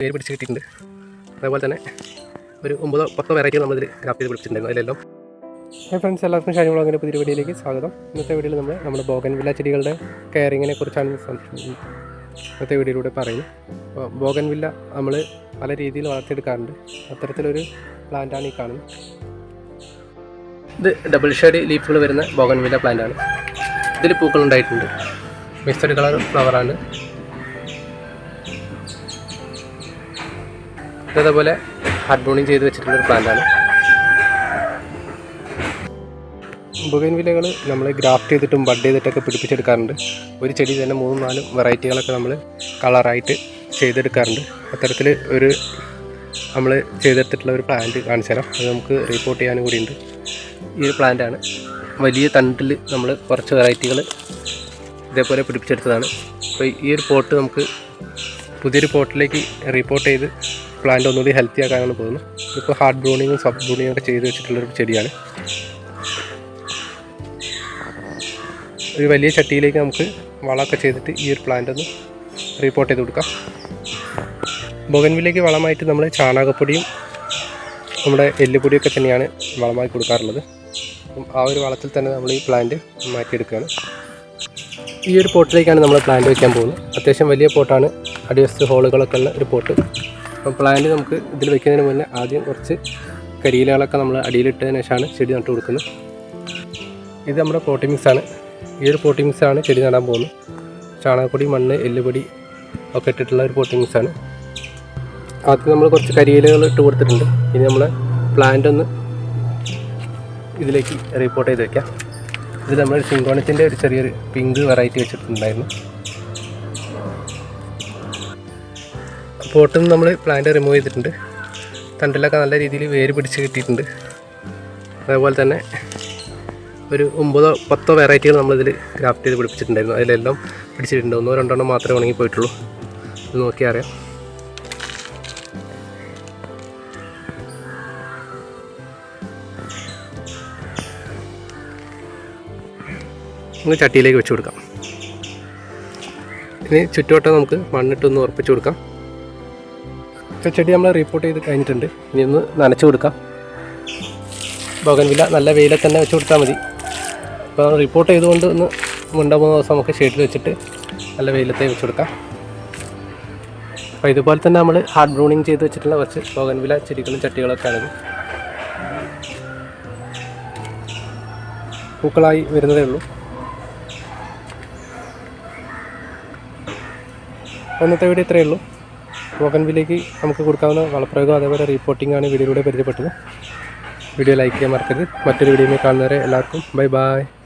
പേര് പിടിച്ച് കിട്ടിയിട്ടുണ്ട്. അതേപോലെ തന്നെ ഒരു ഒമ്പതോ പത്തോ വെറൈറ്റി നമ്മളിതിൽ ഗ്രാഫ് ചെയ്ത് പിടിച്ചിട്ടുണ്ടായിരുന്നു. അതിലെല്ലാം. ഹേ ഫ്രണ്ട്സ് എല്ലാവർക്കും ഷാനി വ്ളോഗിന്റെ പുതിയ വീഡിയോയിലേക്ക് സ്വാഗതം. ഇന്നത്തെ വീഡിയോയിൽ നമ്മൾ നമ്മുടെ ബോഗൻ വില ചെടികളുടെ കെയറിങ്ങിനെ കുറിച്ചാണ് ഇന്നത്തെ വീഡിയോയിലൂടെ പറയുന്നത് അപ്പോൾ ബോഗൻ വില്ല നമ്മൾ പല രീതിയിൽ വളർത്തിയെടുക്കാറുണ്ട്. അത്തരത്തിലൊരു പ്ലാന്റാണ് ഈ കാണുന്നത്. ഇത് ഡബിൾ ഷെയ്ഡ് ലീഫുകൾ വരുന്ന ബോഗൻ വില പ്ലാന്റാണ് ഇതിൽ പൂക്കളുണ്ടായിട്ടുണ്ട് മിക്സഡ് കളർ ഫ്ലവറാണ് ഇതേപോലെ ഹാർഡ് ബോണിങ് ചെയ്ത് വെച്ചിട്ടുള്ളൊരു പ്ലാന്റാണ് ബുഗൈൻ വിലകൾ നമ്മൾ ഗ്രാഫ്റ്റ് ചെയ്തിട്ടും ബഡ് ചെയ്തിട്ടൊക്കെ പിടിപ്പിച്ചെടുക്കാറുണ്ട്. ഒരു ചെടി തന്നെ മൂന്നും നാലും വെറൈറ്റികളൊക്കെ നമ്മൾ കളറായിട്ട് ചെയ്തെടുക്കാറുണ്ട്. അത്തരത്തിൽ ഒരു നമ്മൾ ചെയ്തെടുത്തിട്ടുള്ള ഒരു പ്ലാന്റ് കാണിച്ചു തരാം. അത് നമുക്ക് റിപ്പോർട്ട് ചെയ്യാനും കൂടിയുണ്ട്. ഈ ഒരു പ്ലാന്റാണ് വലിയ തണ്ടിൽ നമ്മൾ കുറച്ച് വെറൈറ്റികൾ ഇതേപോലെ പിടിപ്പിച്ചെടുത്തതാണ്. അപ്പോൾ ഈ ഒരു പോട്ട് നമുക്ക് പുതിയൊരു പോട്ടിലേക്ക് റിപ്പോർട്ട് ചെയ്ത് പ്ലാന്റ് ഒന്നുകൂടി ഹെൽത്തി ആക്കാനാണ് പോകുന്നത്. ഇപ്പോൾ ഹാർഡ് ബ്രൂണിങ്ങും സോഫ്റ്റ് ബ്രൂണിങ്ങും ഒക്കെ ചെയ്ത് വെച്ചിട്ടുള്ളൊരു ചെടിയാണ്. ഒരു വലിയ ചട്ടിയിലേക്ക് നമുക്ക് വളമൊക്കെ ചെയ്തിട്ട് ഈ ഒരു പ്ലാന്റ് ഒന്ന് റിപ്പോർട്ട് ചെയ്ത് കൊടുക്കാം. ബൊഗൻവിലേക്ക് വളമായിട്ട് നമ്മൾ ചാണകപ്പൊടിയും നമ്മുടെ എല്ലുപൊടിയൊക്കെ തന്നെയാണ് വളമായി കൊടുക്കാറുള്ളത്. അപ്പം ആ ഒരു വളത്തിൽ തന്നെ നമ്മൾ ഈ പ്ലാന്റ് മാറ്റിയെടുക്കുകയാണ്. ഈ ഒരു പോട്ടിലേക്കാണ് നമ്മൾ പ്ലാന്റ് വയ്ക്കാൻ പോകുന്നത്. അത്യാവശ്യം വലിയ പോട്ടാണ് അടിവശത്ത് ഹോളുകളൊക്കെ ഉള്ള ഒരു പോട്ട് അപ്പം പ്ലാന്റ് നമുക്ക് ഇതിൽ വെക്കുന്നതിന് മുന്നേ ആദ്യം കുറച്ച് കരിയിലകളൊക്കെ നമ്മൾ അടിയിലിട്ടതിന് ശേഷമാണ് ചെടി നട്ടു കൊടുക്കുന്നത്. ഇത് നമ്മുടെ പോട്ടി മിക്സ് ആണ്. ഈ ഒരു മിക്സ് ആണ് ചെടി നടാൻ പോകുന്നത്. ചാണകപ്പൊടി മണ്ണ് എല്ലുപൊടി ഒക്കെ ഇട്ടിട്ടുള്ള ഒരു പോട്ടി മിക്സ് ആണ്. ആദ്യം നമ്മൾ കുറച്ച് കരിയിലകൾ ഇട്ട് കൊടുത്തിട്ടുണ്ട്. ഇനി നമ്മൾ പ്ലാന്റ് ഒന്ന് ഇതിലേക്ക് റിപ്പോർട്ട് ചെയ്ത് വയ്ക്കാം ഇത് നമ്മൾ സിങ്കോണത്തിന്റെ ഒരു ചെറിയൊരു പിങ്ക് വെറൈറ്റി വെച്ചിട്ടുണ്ടായിരുന്നു. പോട്ടിൽ നിന്ന് നമ്മൾ പ്ലാന്റ് റിമൂവ് ചെയ്തിട്ടുണ്ട്. തണ്ടിലൊക്കെ നല്ല രീതിയിൽ വേര് പിടിച്ച് കിട്ടിയിട്ടുണ്ട്. അതേപോലെ തന്നെ ഒരു ഒമ്പതോ പത്തോ വെറൈറ്റികൾ നമ്മളിതിൽ ഗ്രാഫ്റ്റ് ചെയ്ത് പിടിപ്പിച്ചിട്ടുണ്ടായിരുന്നു. അതിലെല്ലാം പിടിച്ചിട്ടുണ്ട്. ഒന്നോ രണ്ടെണ്ണം മാത്രമേ ഉണങ്ങി പോയിട്ടുള്ളൂ. ഇത് നോക്കി അറിയാം. നമുക്ക് ചട്ടിയിലേക്ക് വെച്ച് കൊടുക്കാം. ഇനി ചുറ്റുവട്ടം നമുക്ക് മണ്ണിട്ടൊന്ന് ഉറപ്പിച്ച് കൊടുക്കാം. ഇപ്പോൾ ചെടി നമ്മൾ റിപ്പോർട്ട് ചെയ്ത് കഴിഞ്ഞിട്ടുണ്ട്. ഇനി ഒന്ന് നനച്ചു കൊടുക്കാം. ബോഗൻവില്ല നല്ല വെയിലെ തന്നെ വെച്ച് കൊടുത്താൽ മതി. അപ്പോൾ നമ്മൾ റിപ്പോർട്ട് ചെയ്തുകൊണ്ട് ഒന്ന് മുണ്ട മൂന്ന് ദിവസം നമുക്ക് ഷെയ്ഡിൽ വെച്ചിട്ട് നല്ല വെയിലത്തെ വെച്ച് കൊടുക്കാം. അപ്പോൾ ഇതുപോലെ തന്നെ നമ്മൾ ഹാർഡ് ബ്രൂണിങ് ചെയ്ത് വെച്ചിട്ടുള്ള കുറച്ച് ബോഗൻവില ചെടികളും ചട്ടികളൊക്കെ ആണിത് പൂക്കളായി വരുന്നതേ ഉള്ളൂ. ഒന്നത്തെ വീട് ഇത്രയേ ഉള്ളൂ. ബോഗൻവിലേക്ക് നമുക്ക് കൊടുക്കാവുന്ന വളപ്രയോഗം അതേപോലെ റിപ്പോർട്ടിംഗ് ആണ് വീഡിയോയിലൂടെ പരിചയപ്പെട്ടത്. വീഡിയോ ലൈക്ക് ചെയ്യാൻ മറക്കരുത്. മറ്റൊരു വീഡിയോയിൽ കാണുന്നവരെ എല്ലാവർക്കും ബൈ ബൈ